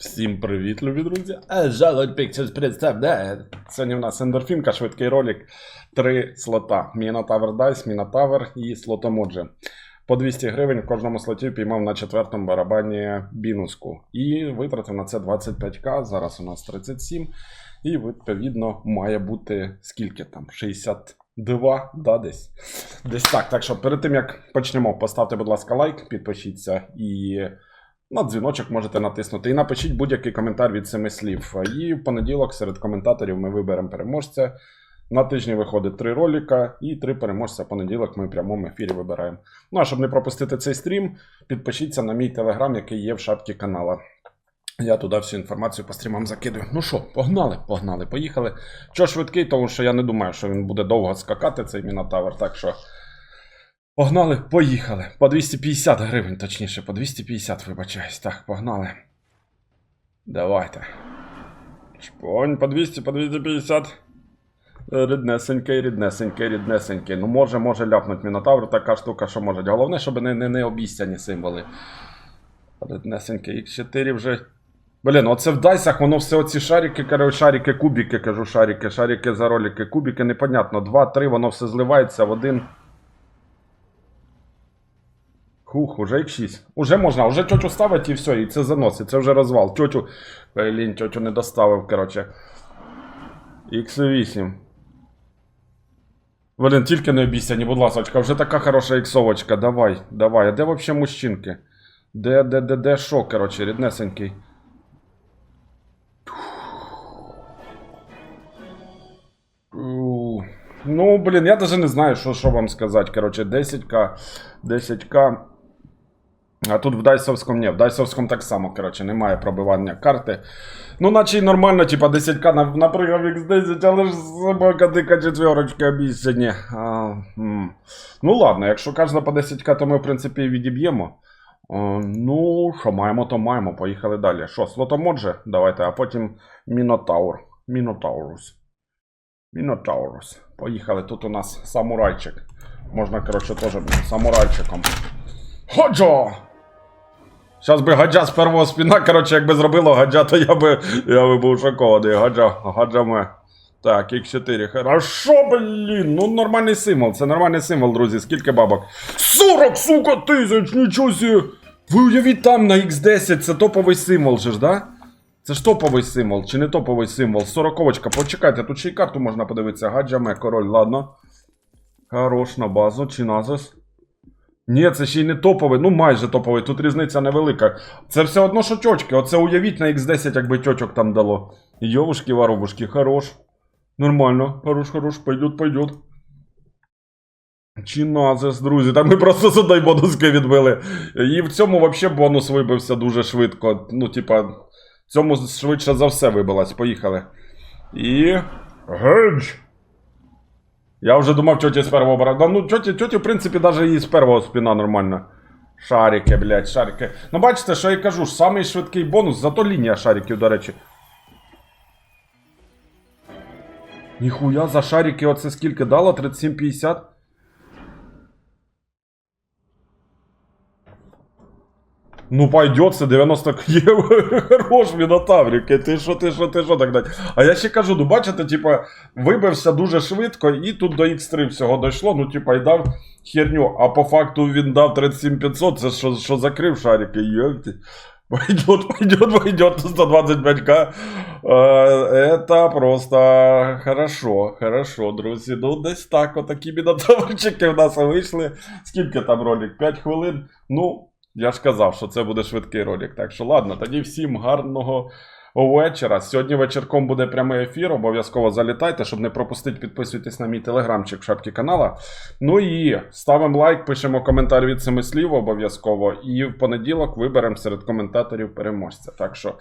Всім привіт, любі друзі! Жалот Pictures представляє. Сьогодні в нас ендорфінка, швидкий ролик. Три слота: Мінотавр Дайс, Мінотавр і слотомоджі. По 200 гривень в кожному слоті піймав на четвертому барабані бінуску. І витратив на це 25к. Зараз у нас 37. І відповідно має бути скільки там? 62, да, десь. Десь так. Так що перед тим як почнемо, поставте, будь ласка, лайк, підпишіться і. На дзвіночок можете натиснути і напишіть будь-який коментар від семи слів. І в понеділок серед коментаторів ми виберемо переможця. На тижні виходить три ролика і три переможця. Понеділок ми в прямому ефірі вибираємо. Ну а щоб не пропустити цей стрім, підпишіться на мій телеграм, який є в шапці канала. Я туди всю інформацію по стрімам закидую. Ну що, погнали, погнали, поїхали. Що швидкий, тому що я не думаю, що він буде довго скакати, цей мінотавр. Так що Погнали, поїхали. По 250 гривень, точніше, по 250, вибачаюсь. Так, погнали. Давайте. Шпонь, по 200, по 250. Ріднесенький, ріднесенький, ріднесенький. Ну, може, може ляпнуть Мінотавр, така штука, що може. Головне, щоб не, не, не обіцяні символи. Ріднесенький, X4 вже. Блін, оце в дайсах воно все оці шарики, шарики, кубики, кажу, шарики, шарики за ролики, кубики, непонятно. Два, три, воно все зливається в один. Хух, уже X6. Уже можна, уже тьотю ставить і все, і це заносить, це вже розвал. Тьотю. Блін, тьотю не доставив, короче. X8. Блін, тільки не обіцяні, будь ласочка, вже така хороша іксовочка. Давай, давай. А де вообще мужчинки? Де, де, де, де, що, короче, ріднесенький. Ну, блін, я даже не знаю, що, що вам сказати. Короче, 10к, 10к. А тут в Дайсовському ні, в Дайсовському так само, коротше, немає пробивання карти. Ну, наче й нормально, типа 10к на, напрягав X10, але ж собака дика четверочка обіцяні. Ну ладно, якщо кожна по 10к, то ми, в принципі, відіб'ємо. А, ну, що маємо, то маємо. Поїхали далі. Що, слотомодже? Давайте, а потім Мінотаур. Мінотаурус. Мінотаурус. Поїхали. Тут у нас самурайчик. Можна, коротше, теж самурайчиком. Ходжо! Зараз би гаджа з первого спіна, коротше, якби зробило гаджа, то я би, я би був шокований. Гаджа, гаджаме. Так, X4. Хорошо, блін. Ну нормальний символ. Це нормальний символ, друзі. Скільки бабок? 40, сука, тисяч, нічого сі. Ви уявіть там на X10, це топовий символ же ж, да? Це ж топовий символ, чи не топовий символ? Сороковочка, почекайте, тут ще й карту можна подивитися. Гаджаме, король, ладно. Хорош на базу, чи назис. Ні, це ще й не топовий, ну майже топовий, тут різниця невелика. Це все одно, що тьочки. Оце уявіть на X10, якби тьочок там дало. Йовушки, воробушки, хорош. Нормально, хорош, хорош, пойдет, пойдет. Чиназес, друзі, там ми просто з одної бонуски відбили. І в цьому взагалі бонус вибився дуже швидко. Ну, типа, в цьому швидше за все вибилась. Поїхали. І. Гедж! Я вже думав, тьоті з первого борода. Ну, тьоті, тьоті, в принципі, навіть і з первого спіна нормально. Шарики, блядь, шарики. Ну, бачите, що я кажу, самий швидкий бонус, зато лінія шариків, до речі. Ніхуя за шарики оце скільки дало? 37,50? Ну, пойдет, це 90 євро. Хорош, мінотаврики. Ти що, ти що, ти що так дать? А я ще кажу, ну бачите, типа, вибився дуже швидко, і тут до X3 всього дійшло, ну, типа, і дав херню. А по факту він дав 37500, це що, що закрив шарики, йопті. Пойдет, пойдет, пойдет 125к. Е, Это просто хорошо, хорошо, друзі. Ну, десь так, отакі мінотаврчики в нас вийшли. Скільки там ролик? 5 хвилин. Ну, я ж казав, що це буде швидкий ролик. Так що ладно, тоді всім гарного вечора. Сьогодні вечірком буде прямий ефір. Обов'язково залітайте, щоб не пропустити, підписуйтесь на мій телеграмчик в шапці канала. Ну і ставимо лайк, пишемо коментар від семи слів обов'язково. І в понеділок виберемо серед коментаторів переможця. Так що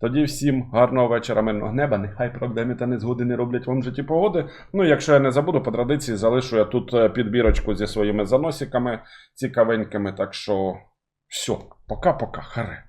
тоді всім гарного вечора, мирного неба. Нехай проблеми та незгоди не роблять вам в житті погоди. Ну, якщо я не забуду, по традиції залишу я тут е, підбірочку зі своїми заносиками цікавенькими. Так що. Все, пока-пока, харе.